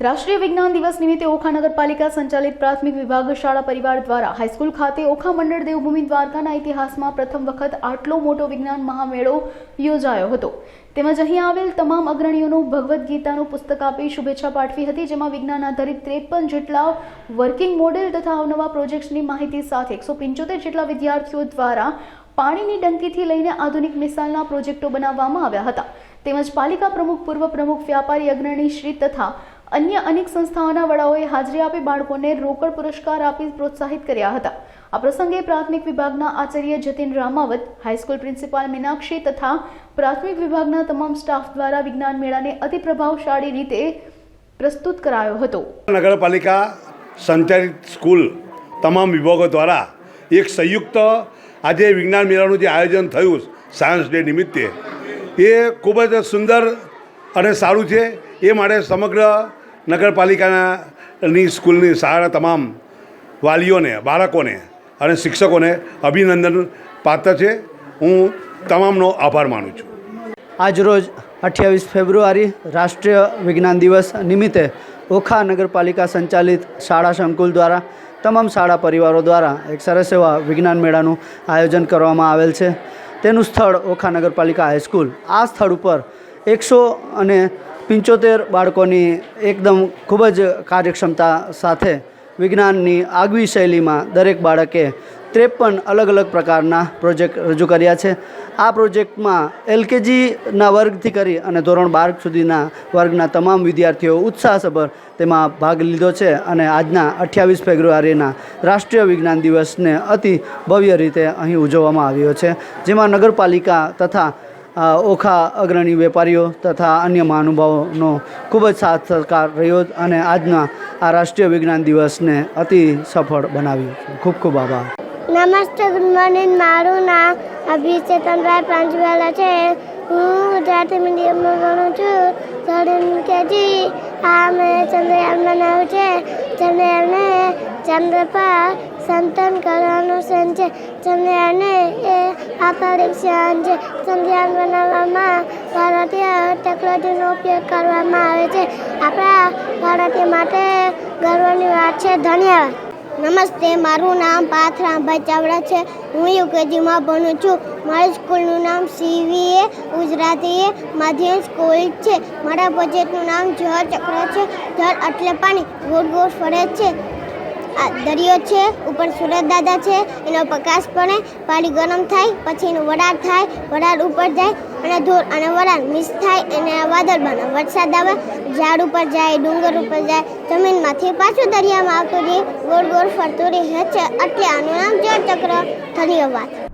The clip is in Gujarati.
રાષ્ટ્રીય વિજ્ઞાન દિવસ નિમિત્તે ઓખા નગરપાલિકા સંચાલિત પ્રાથમિક વિભાગ શાળા પરિવાર દ્વારા હાઈસ્કૂલ ખાતે ઓખા મંડળ દેવભૂમિ દ્વારકાના ઇતિહાસમાં પ્રથમ વખત આટલો મોટો વિજ્ઞાન મહામેળો યોજાયો હતો. તેમજ અહીં આવેલ તમામ અગ્રણીઓનું ભગવદ્ ગીતાનું પુસ્તક આપી શુભેચ્છા પાઠવી હતી, જેમાં વિજ્ઞાન આધારિત ત્રેપન જેટલા વર્કિંગ મોડેલ તથા અવનવા પ્રોજેક્ટ્સની માહિતી સાથે એકસો પંચોતેર જેટલા વિદ્યાર્થીઓ દ્વારા પાણીની ટંકીથી લઈને આધુનિક મિસાઇલના પ્રોજેક્ટો બનાવવામાં આવ્યા હતા. તેમજ પાલિકા પ્રમુખ, પૂર્વ પ્રમુખ, વ્યાપારી અગ્રણી શ્રી તથા અન્ય અનેક સંસ્થાઓના વડાઓએ હાજરી આપી બાળકોને રોકડ પુરસ્કાર આપી પ્રોત્સાહિત કર્યા હતા. આ પ્રસંગે પ્રાથમિક વિભાગના Acharya Jatin Ramavat, high school principal Meenakshi તથા પ્રાથમિક વિભાગના તમામ સ્ટાફ દ્વારા વિજ્ઞાન મેળાને અતિ પ્રભાવશાળી રીતે પ્રસ્તુત કરાયો હતો. નગરપાલિકા સંચાલિત સ્કૂલ તમામ વિભાગો દ્વારા એક સંયુક્ત આજે વિજ્ઞાન મેળાનું જે આયોજન થયું સાયન્સ ડે નિમિત્તે, એ ખૂબ જ સુંદર અને સારું છે. એ માટે સમગ્ર નગરપાલિકાના સ્કૂલની શાળાના તમામ વાલીઓને, બાળકોને અને શિક્ષકોને અભિનંદન પાત્ર છે. હું તમામનો આભાર માનું છું. આજરોજ અઠ્યાવીસ ફેબ્રુઆરી રાષ્ટ્રીય વિજ્ઞાન દિવસ નિમિત્તે ઓખા નગરપાલિકા સંચાલિત શાળા સંકુલ દ્વારા તમામ શાળા પરિવારો દ્વારા એક સરસ એવા વિજ્ઞાન મેળાનું આયોજન કરવામાં આવેલ છે. તેનું સ્થળ ઓખા નગરપાલિકા હાઈસ્કૂલ. આ સ્થળ ઉપર એકસો અને પંચોતેર બાળકોની એકદમ ખૂબ જ કાર્યક્ષમતા સાથે વિજ્ઞાનની આગવી શૈલીમાં દરેક બાળકે ત્રેપન અલગ અલગ પ્રકારના પ્રોજેક્ટ રજૂ કર્યા છે. આ પ્રોજેક્ટમાં એલકેજીના વર્ગથી કરી અને ધોરણ બાર સુધીના વર્ગના તમામ વિદ્યાર્થીઓ ઉત્સાહસભર તેમાં ભાગ લીધો છે અને આજના અઠ્યાવીસ ફેબ્રુઆરીના રાષ્ટ્રીય વિજ્ઞાન દિવસને અતિ ભવ્ય રીતે અહીં ઉજવવામાં આવ્યો છે. જેમાં નગરપાલિકા તથા ઓખા અગ્રણી વેપારીઓ તથા અન્ય મહાનુભાવોનો ખૂબ જ સાથ સહકાર રહ્યો અને આજના આ રાષ્ટ્રીય વિજ્ઞાન દિવસને અતિ સફળ બનાવ્યું ખૂબ ખૂબ આભાર. નમસ્તે, ગુડ મોર્નિંગ. મારું નામ અભિચેતનભાઈ પાંચવાલા છે. હું ગુજરાતી મીડિયમમાં ભણું છું. ધોરણ કેજી આ મેં ચંદ્રયાન બનાવ્યું છે. ચંદ્રયાને ચંદ્ર પર સંતન કરવાનું સન છે. ચંદ્રયાને એ પરીક્ષણ છે. ચંદ્રયાન બનાવવામાં ભારતીય ટેકનોલોજીનો ઉપયોગ કરવામાં આવે છે. આપણા ભારતીય માટે ગર્વની વાત છે. ધન્યવાદ. નમસ્તે, મારું નામ પાથરામભાઈ ચાવડા છે. હું યુકેજીમાં ભણું છું. મારી સ્કૂલનું નામ સીવીએ ગુજરાતી માધ્યમ સ્કૂલ છે. મારા પ્રોજેક્ટનું નામ જળ ચક્ર છે. જળ એટલે પાણી. ગોળ ગોળ ફરે છે. આ દરિયો છે. ઉપર સુરત દાદા છે. એનો પ્રકાશ પડે. પાણી ગરમ થાય, પછી એનું વરાળ થાય. વરાળ ઉપર જાય, અને ધૂળ અને વરાળ મિક્સ થાય. અને વાદળ બને વરસાદ આવે. ઝાડ ઉપર જાય, ડુંગર ઉપર જાય. જમીનમાંથી પાછું દરિયામાં આવતું રહે. ગોળ ગોળ ફરતું રહે છે. એટલે આનું નામ જળ ધન્યવાદ.